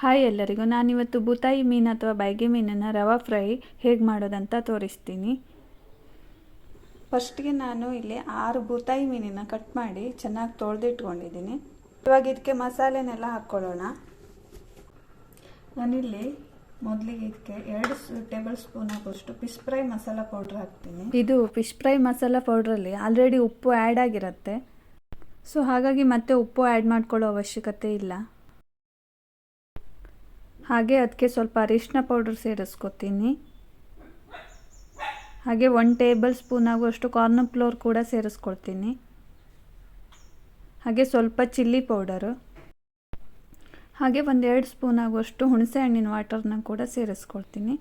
Hi ಎಲ್ಲರಿಗೂ, ನಾನಿವತ್ತು ಬೂತಾಯಿ ಮೀನು ಅಥವಾ ಬೈಗೆ ಮೀನನ್ನು ರವಾ ಫ್ರೈ ಹೇಗೆ ಮಾಡೋದಂತ ತೋರಿಸ್ತೀನಿ. ಫಸ್ಟ್ಗೆ ನಾನು ಇಲ್ಲಿ ಆರು ಬೂತಾಯಿ ಮೀನನ್ನು ಕಟ್ ಮಾಡಿ ಚೆನ್ನಾಗಿ ತೊಳೆದಿಟ್ಕೊಂಡಿದ್ದೀನಿ. ಇವಾಗ ಇದಕ್ಕೆ ಮಸಾಲೆನೆಲ್ಲ ಹಾಕ್ಕೊಳ್ಳೋಣ. ನಾನಿಲ್ಲಿ ಮೊದಲಿಗೆ ಇದಕ್ಕೆ ಎರಡು ಟೇಬಲ್ ಸ್ಪೂನ್ ಆಗುವಷ್ಟು ಫಿಶ್ ಫ್ರೈ ಮಸಾಲ ಪೌಡ್ರ್ ಹಾಕ್ತೀನಿ. ಇದು ಫಿಶ್ ಫ್ರೈ ಮಸಾಲ ಪೌಡ್ರಲ್ಲಿ ಆಲ್ರೆಡಿ ಉಪ್ಪು ಆ್ಯಡ್ ಆಗಿರುತ್ತೆ. ಸೊ ಹಾಗಾಗಿ ಮತ್ತೆ ಉಪ್ಪು ಆ್ಯಡ್ ಮಾಡ್ಕೊಳ್ಳೋ ಅವಶ್ಯಕತೆ ಇಲ್ಲ. ಹಾಗೆ ಅದಕ್ಕೆ ಸ್ವಲ್ಪ ಅರಿಶಿನ ಪೌಡರ್ ಸೇರಿಸ್ಕೊತೀನಿ. ಹಾಗೆ ಒನ್ ಟೇಬಲ್ ಸ್ಪೂನ್ ಆಗುವಷ್ಟು ಕಾರ್ನ್ ಫ್ಲೋರ್ ಕೂಡ ಸೇರಿಸ್ಕೊಳ್ತೀನಿ. ಹಾಗೆ ಸ್ವಲ್ಪ ಚಿಲ್ಲಿ ಪೌಡರು ಹಾಗೆ ಒಂದೆರಡು ಸ್ಪೂನ್ ಆಗುವಷ್ಟು ಹುಣಸೆ ಹಣ್ಣಿನ ವಾಟರ್ನ ಕೂಡ ಸೇರಿಸ್ಕೊಳ್ತೀನಿ.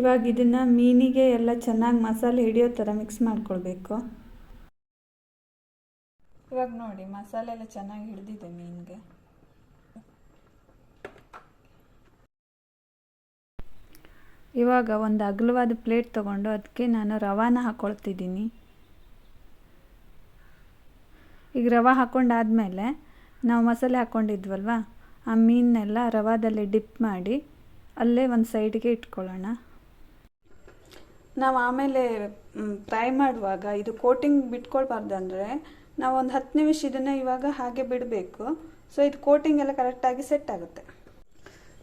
ಇವಾಗ ಇದನ್ನು ಮೀನಿಗೆ ಎಲ್ಲ ಚೆನ್ನಾಗಿ ಮಸಾಲೆ ಹಿಡಿಯೋ ಥರ ಮಿಕ್ಸ್ ಮಾಡ್ಕೊಳ್ಬೇಕು. ಇವಾಗ ನೋಡಿ ಮಸಾಲೆ ಎಲ್ಲ ಚೆನ್ನಾಗಿ ಹಿಡಿದಿದೆ ಮೀನಿಗೆ. ಇವಾಗ ಒಂದು ಅಗಲವಾದ ಪ್ಲೇಟ್ ತಗೊಂಡು ಅದಕ್ಕೆ ನಾನು ರವಾನ ಹಾಕೊಳ್ತಿದ್ದೀನಿ. ಈಗ ರವೆ ಹಾಕೊಂಡಾದ್ಮೇಲೆ ನಾವು ಮಸಾಲೆ ಹಾಕ್ಕೊಂಡಿದ್ವಲ್ವ ಆ ಮೀನನ್ನೆಲ್ಲ ರವಾದಲ್ಲಿ ಡಿಪ್ ಮಾಡಿ ಅಲ್ಲೇ ಒಂದು ಸೈಡ್ಗೆ ಇಟ್ಕೊಳ್ಳೋಣ. ನಾವು ಆಮೇಲೆ ಫ್ರೈ ಮಾಡುವಾಗ ಇದು ಕೋಟಿಂಗ್ ಬಿಟ್ಕೊಳ್ಬಾರ್ದು ಅಂದರೆ ನಾವು ಒಂದು ಹತ್ತು ನಿಮಿಷ ಇದನ್ನು ಇವಾಗ ಹಾಗೆ ಬಿಡಬೇಕು. ಸೊ ಇದು ಕೋಟಿಂಗ್ ಎಲ್ಲ ಕರೆಕ್ಟಾಗಿ ಸೆಟ್ ಆಗುತ್ತೆ.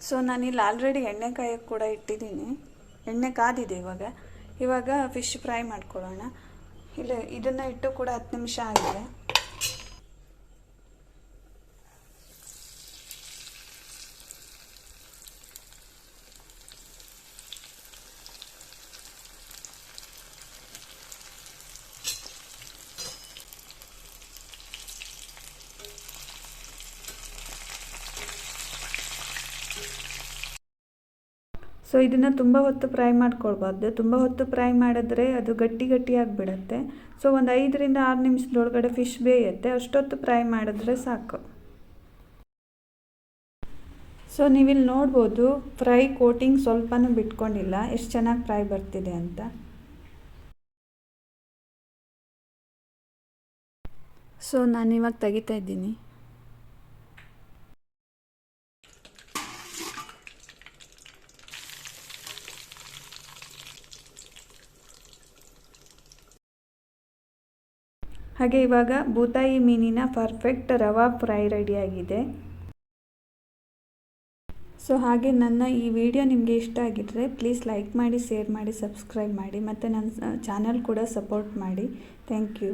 ಸೊ ನಾನಿಲ್ಲಿ ಆಲ್ರೆಡಿ ಎಣ್ಣೆ ಕಾಯಕ್ಕೆ ಕೂಡ ಇಟ್ಟಿದ್ದೀನಿ. ಎಣ್ಣೆ ಕಾದಿದೆ ಇವಾಗ. ಇವಾಗ ಫಿಶ್ ಫ್ರೈ ಮಾಡ್ಕೊಳ್ಳೋಣ. ಇಲ್ಲ ಇದನ್ನು ಇಟ್ಟು ಕೂಡ ಹತ್ತು ನಿಮಿಷ ಆಗಿದೆ. ಸೊ ಇದನ್ನು ತುಂಬ ಹೊತ್ತು ಫ್ರೈ ಮಾಡ್ಕೊಳ್ಬಾರ್ದು. ತುಂಬ ಹೊತ್ತು ಫ್ರೈ ಮಾಡಿದ್ರೆ ಅದು ಗಟ್ಟಿ ಗಟ್ಟಿಯಾಗಿ ಬಿಡುತ್ತೆ ಸೊ ಒಂದು ಐದರಿಂದ ಆರು ನಿಮಿಷದೊಳಗಡೆ ಫಿಶ್ ಬೇಯುತ್ತೆ. ಅಷ್ಟೊತ್ತು ಫ್ರೈ ಮಾಡಿದ್ರೆ ಸಾಕು. ಸೊ ನೀವಿಲ್ಲಿ ನೋಡ್ಬೋದು ಫ್ರೈ ಕೋಟಿಂಗ್ ಸ್ವಲ್ಪನೂ ಬಿಟ್ಕೊಂಡಿಲ್ಲ. ಎಷ್ಟು ಚೆನ್ನಾಗಿ ಫ್ರೈ ಬರ್ತಿದೆ ಅಂತ. ಸೊ ನಾನಿವಾಗ ತೆಗಿತಾ ಇದ್ದೀನಿ. ಹಾಗೆ ಇವಾಗ ಬೂತಾಯಿ ಮೀನಿನ ಪರ್ಫೆಕ್ಟ್ ರವಾ ಫ್ರೈ ರೆಡಿಯಾಗಿದೆ ಸೊ ಹಾಗೆ ನನ್ನ ಈ ವಿಡಿಯೋ ನಿಮಗೆ ಇಷ್ಟ ಆಗಿದ್ದರೆ ಪ್ಲೀಸ್ ಲೈಕ್ ಮಾಡಿ ಶೇರ್ ಮಾಡಿ ಸಬ್ಸ್ಕ್ರೈಬ್ ಮಾಡಿ ಮತ್ತು ನನ್ನ ಚಾನಲ್ ಕೂಡ ಸಪೋರ್ಟ್ ಮಾಡಿ. Thank you